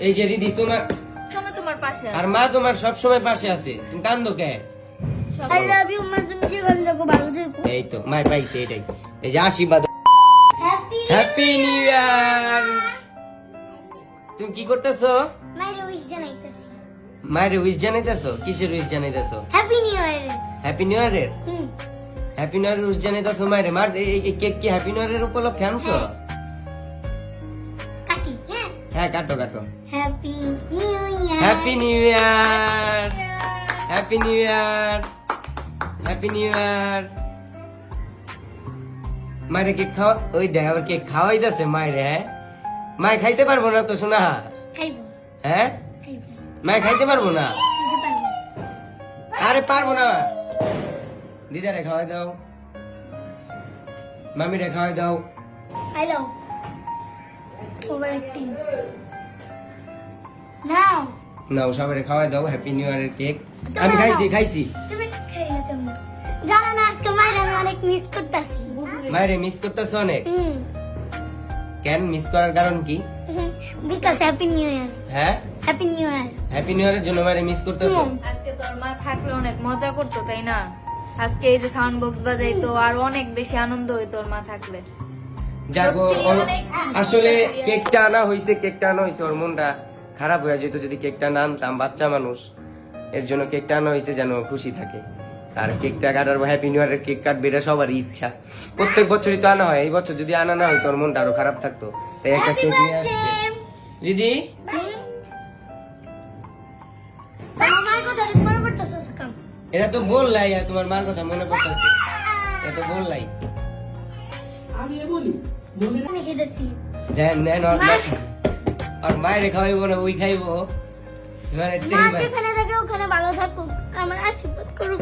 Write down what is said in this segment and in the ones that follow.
এই যে রিদি তোমার তোমার পাশে আর মা তোমার সব সময় পাশে আছে। তুমি কান্দো কে? আই লাভ ইউ মা তুমি যেখানে থাকো ভালো থেকো। এই তো মাই পাইছে এটাই। এই যে আশীর্বাদ। হ্যাপি হ্যাপি নিউ ইয়ার তুমি কি করতেছো? মাইরে উইশ জানাইতেছি। মায়ের উইশ জানাইতেছো? কিসের wish জানাইতেছো? Happy new year happy new ইয়ারের হুম। হ্যাপি নিউ ইয়ারের উইশ জানাইতেছো মায়ের? মার এই- কেক কি হ্যাপি নিউ ইয়ারের উপলক্ষে আনছো? হ্যাঁ। হ্যাঁ কাটো কাটো। Happy new year happy new year happy new year happy new year মায়ের কেক খাওয়া ওই দেখ আবার কেক খাওয়াই যাচ্ছে মায়ের হ্যাঁ? মায় খাইতে পারব না তো শোনা হ্যাঁ? মায় খাইতে পারব না? আরে পারব না। দিদারে খাওয়াই দাও। মামিরে খাওয়াই দাও। লাভ ওভার অ্যাক্টিং নাও। নাও সবাই খাওয়াই দাও হ্যাপি নিউ ইয়ারের কেক আমি খাইছি খাইছি। তুমি খাইলে কেমন জানো না আজকে মায়ের আমি অনেক মিস করতেছি। মায়েরে মিস করতেছ অনেক। হুম। কেন মিস করার কারণ কি? বিকজ হ্যাপি নিউ ইয়ার হ্যাঁ? Happy new year happy new ইয়ারের জন্য মায়েরে মিস করতেছো। আজকে তোর মা থাকলে অনেক মজা করতো তাই না? আজকে এই যে সাউন্ড বক্স বাজাইতো আর অনেক বেশি আনন্দ হইতো ওর মা থাকলে। অনেক আসলে কেকটা আনা হয়েছে কেকটা আনা হয়েছে ওর মনটা খারাপ হয়ে যেত যদি কেকটা না আনতাম বাচ্চা মানুষ। এর জন্য কেকটা আনা হয়েছে যেন খুশি থাকে। আর কেকটা কাটার হ্যাপি নিউ ইয়ারের কেক কাটবে এটা সবারই ইচ্ছা। প্রত্যেক বছরই তো আনা হয় এই বছর যদি আনা না হয় তোর মনটা আরও খারাপ থাকতো। তাই একটা কেক নিয়ে আসছে। দিদি মনে এটা তো বললাই আর তোমার মার কথা মনে পড়তেছে। এটা তো বললাই। আমি খেতেছি। দেন দেন ওর মা- মায়ের খাওয়াইবো না ওই খাইবো। মা যেখানে থাকে ওখানে ভালো থাকুক আমার আশীর্বাদ করুক।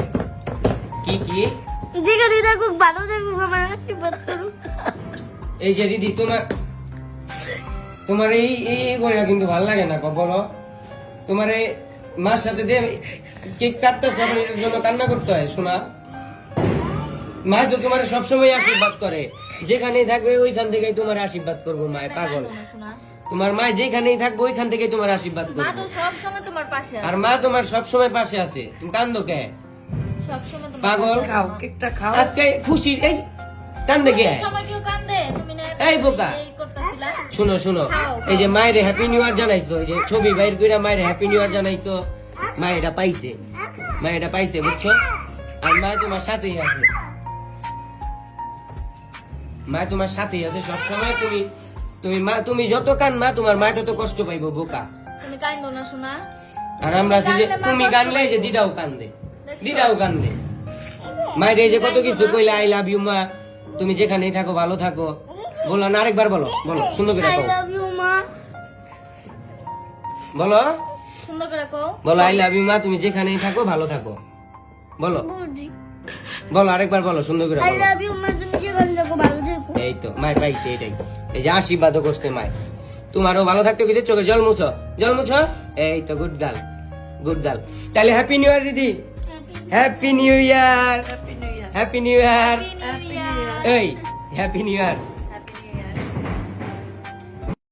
কি কি? যেখানে থাকুক ভালো থাকুক আমার আশীর্বাদ করুক। এই যে দিদি তোমার তোমার এই এই করে কিন্তু ভালো লাগে না বলো। তোমার এই মার সাথে দিয়ে কেক কাটতে জন্য কান্না করতে হয় শোনা। মা তো তোমার সবসময় আশীর্বাদ করে। যেখানেই থাকবে ওইখান থেকেই তোমার আশীর্বাদ করব মায় পাগল। তোমার মা যেখানেই থাকবে ওইখান থেকে তোমার আশীর্বাদ মা তো সব তোমার পাশে আর মা তোমার সবসময় পাশে আছে। তুমি কান্দো কে? সব তোমার পাগল। পাশে কেকটা খাও। আজকে খুশি এই কান্দে কে? এই সময় কেউ কান্দে? তুমি না এই বোকা। এই করতেছিলা? শুনো শুনো। এই যে মায়ের হ্যাপি নিউ ইয়ার জানাইছো এই যে ছবি বাইর করে মায়ের হ্যাপি নিউ ইয়ার জানাইছো মা এটা পাইছে। মা এটা পাইছে বুঝছ? আর মা তোমার সাথেই আছে। মা তোমার সাথেই আছে সবসময় তুমি তুমি মা তুমি যত কান মা তোমার মা তত কষ্ট পাইবো বোকা। তুমি কান্দো না শোনা আর আমরা আছি যে তুমি কানলে যে দিদাও কান্দে দিদাও কান্দে। মায়ের এই যে কত কিছু কইলে আই লাভ ইউ মা। তুমি যেখানেই থাকো ভালো থাকো। বলো না আরেকবার বলো বলো সুন্দর করে আই কও। লাভ ইউ মা। বলো। সুন্দর করে কও। বলো আই লাভ ইউ মা। তুমি যেখানেই থাকো ভালো থাকো। বলো। বলো আরেকবার বলো সুন্দর করে আই লাভ ইউ মা। তুমি যেখানে থাকো ভালো এই তো মায়ের পাইছে এটাই। এই যে আশীর্বাদ করছে মায়ের তোমারও ভালো থাকতে কিছু চোখে জল মুছো? জল মুছো? এই তো গুড গার্ল গুড গার্ল তাহলে হ্যাপি নিউ ইয়ার দিদি। Happy new year happy new year. এই হ্যাপি নিউ ইয়ার